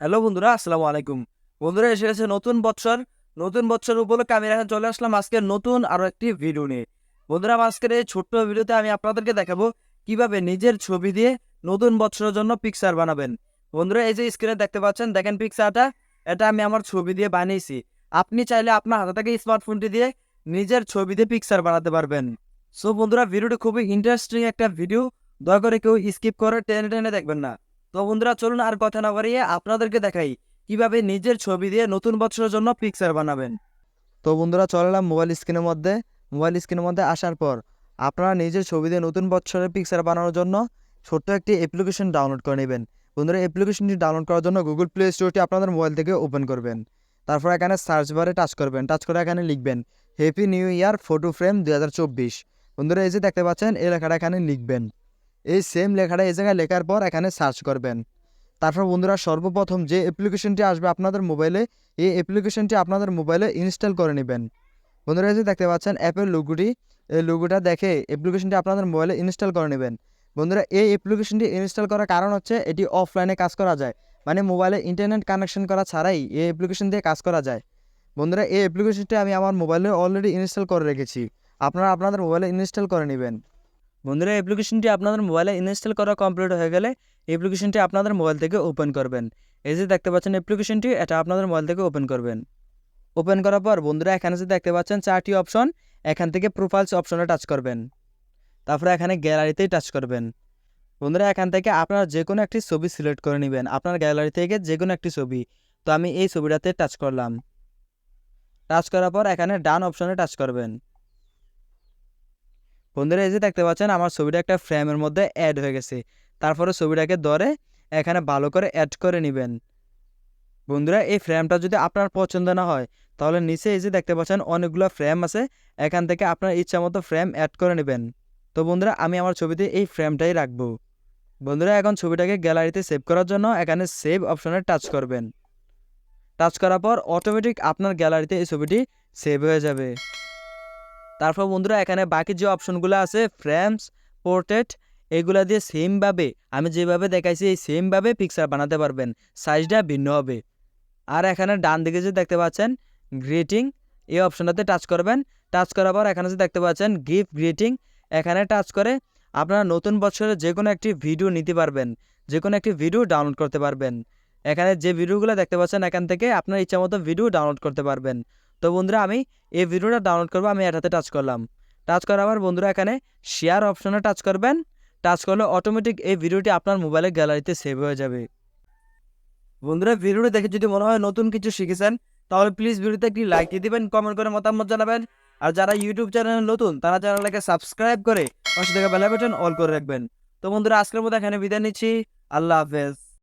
Hello বন্ধুরা, আসসালামু আলাইকুম। বন্ধুরা, এসে গেছে নতুন বছর। নতুন বছর উপলক্ষে আমি এখন চলে আসলাম আজকে নতুন আরও একটি ভিডিও নিয়ে। বন্ধুরা আজকের এই ছোট্ট ভিডিওতে আমি আপনাদেরকে দেখাবো কীভাবে নিজের ছবি দিয়ে নতুন বছরের জন্য পিকচার বানাবেন। বন্ধুরা, এই যে স্ক্রিনে দেখতে পাচ্ছেন, দেখেন পিকচারটা এটা আমি আমার ছবি দিয়ে বানিয়েছি। আপনি চাইলে আপনার হাতে থেকে স্মার্টফোনটি দিয়ে নিজের ছবি দিয়ে পিকচার বানাতে পারবেন। সো বন্ধুরা ভিডিওটি খুবই ইন্টারেস্টিং একটা ভিডিও দয়া করে কেউ স্কিপ করে টেনে টেনে দেখবেন না। তো বন্ধুরা, চলুন আর কথা না বাড়িয়ে আপনাদেরকে দেখাই কীভাবে নিজের ছবি দিয়ে নতুন বছরের জন্য পিকচার বানাবেন। তো বন্ধুরা, চলালাম মোবাইল স্ক্রিনের মধ্যে। মোবাইল স্ক্রিনের মধ্যে আসার পর আপনারা নিজের ছবি দিয়ে নতুন বছরের পিকচার বানানোর জন্য ছোট্ট একটি অ্যাপ্লিকেশন ডাউনলোড করে নেবেন। বন্ধুরা অ্যাপ্লিকেশনটি ডাউনলোড করার জন্য গুগল প্লে স্টোরটি আপনাদের মোবাইল থেকে ওপেন করবেন। তারপর এখানে সার্চ বারে টাচ করবেন। টাচ করে এখানে লিখবেন happy new year photo frame দুই হাজার চব্বিশ। বন্ধুরা, এই যে দেখতে পাচ্ছেন, এই লেখাটা এখানে লিখবেন। এই সেম লেখাটা এই জায়গায় লেখার পর এখানে সার্চ করবেন। তারপর বন্ধুরা সর্বপ্রথম যে অ্যাপ্লিকেশনটি আসবে আপনাদের মোবাইলে এই অ্যাপ্লিকেশনটি আপনাদের মোবাইলে ইনস্টল করে নেবেন। বন্ধুরা যে দেখতে পাচ্ছেন, অ্যাপের লোগোটি এই লোগোটা দেখে অ্যাপ্লিকেশনটি আপনাদের মোবাইলে ইনস্টল করে নেবেন। বন্ধুরা এই অ্যাপ্লিকেশনটি ইনস্টল করার কারণ হচ্ছে এটি অফলাইনে কাজ করা যায়। মানে মোবাইলে ইন্টারনেট কানেকশন করা ছাড়াই এই অ্যাপ্লিকেশন দিয়ে কাজ করা যায়। বন্ধুরা এই অ্যাপ্লিকেশনটি আমি আমার মোবাইলে অলরেডি ইনস্টল করে রেখেছি। আপনারা আপনাদের মোবাইলে ইনস্টল করে নেবেন। বন্ধুরা অ্যাপ্লিকেশনটি আপনাদের মোবাইলে ইনস্টল করা কমপ্লিট হয়ে গেলে অ্যাপ্লিকেশনটি আপনাদের মোবাইল থেকে ওপেন করবেন। এই যে দেখতে পাচ্ছেন অ্যাপ্লিকেশনটি এটা আপনাদের মোবাইল থেকে ওপেন করবেন। ওপেন করার পর বন্ধুরা, এখানে যে দেখতে পাচ্ছেন চারটি অপশন এখান থেকে প্রোফাইলস অপশনে টাচ করবেন। তারপরে এখানে গ্যালারিতেই টাচ করবেন। বন্ধুরা, এখান থেকে আপনারা যে কোনো একটি ছবি সিলেক্ট করে নেবেন, আপনার গ্যালারি থেকে যে কোনো একটি ছবি। তো আমি এই ছবিটাতে টাচ করলাম। টাচ করার পর এখানে ডান অপশনে টাচ করবেন। বন্ধুরা এই যে দেখতে পাচ্ছেন, আমার ছবিটা একটা ফ্রেমের মধ্যে অ্যাড হয়ে গেছে। তারপরে ছবিটাকে ধরে এখানে ভালো করে অ্যাড করে নেবেন। বন্ধুরা, এই ফ্রেমটা যদি আপনার পছন্দ না হয়, তাহলে নিচে এই যে দেখতে পাচ্ছেন, অনেকগুলো ফ্রেম আছে। এখান থেকে আপনার ইচ্ছা মতো ফ্রেম অ্যাড করে নেবেন। তো বন্ধুরা, আমি আমার ছবিতে এই ফ্রেমটাই রাখব। বন্ধুরা, এখন ছবিটাকে গ্যালারিতে সেভ করার জন্য এখানে সেভ অপশনে টাচ করবেন। টাচ করার পর অটোমেটিক আপনার গ্যালারিতে এই ছবিটি সেভ হয়ে যাবে। তারপর বন্ধুরা, এখানে বাকি যে অপশনগুলো আছে ফ্রেমস পোর্ট্রেট এগুলা দিয়ে সেমভাবে আমি যেভাবে দেখাইছি, এই সেমভাবে পিকচার বানাতে পারবেন। সাইজটা ভিন্ন হবে। আর এখানে ডান দিকে যে দেখতে পাচ্ছেন গ্রিটিং এই অপশনটাতে টাচ করবেন। টাচ করার পর এখানে যে দেখতে পাচ্ছেন গিফট গ্রিটিং এখানে টাচ করে আপনারা নতুন বছরে যে কোনো একটি ভিডিও নিতে পারবেন। যে কোনো একটি ভিডিও ডাউনলোড করতে পারবেন। এখানে যে ভিডিওগুলো দেখতে পাচ্ছেন, এখান থেকে আপনার ইচ্ছা মতো ভিডিও ডাউনলোড করতে পারবেন। তো বন্ধুরা, আমি এই ভিডিওটা ডাউনলোড করব, আমি এটাতে টাচ করলাম। টাচ করার পর বন্ধুরা, এখানে শেয়ার অপশনে টাচ করবেন। টাচ করলে অটোমেটিক এই ভিডিওটি আপনার মোবাইলের গ্যালারিতে সেভ হয়ে যাবে। বন্ধুরা ভিডিওটি দেখে যদি মনে হয় নতুন কিছু শিখেছেন, তাহলে প্লিজ ভিডিওতে একটি লাইক দিয়ে দিবেন কমেন্ট করে মতামত জানাবেন। আর যারা ইউটিউব চ্যানেলে নতুন, তারা চ্যানেলটাকে সাবস্ক্রাইব করে পাশে থেকে বেল বাটন অল করে রাখবেন। তো বন্ধুরা, আজকের মতো এখানে বিদায় নিচ্ছি। আল্লাহ হাফেজ।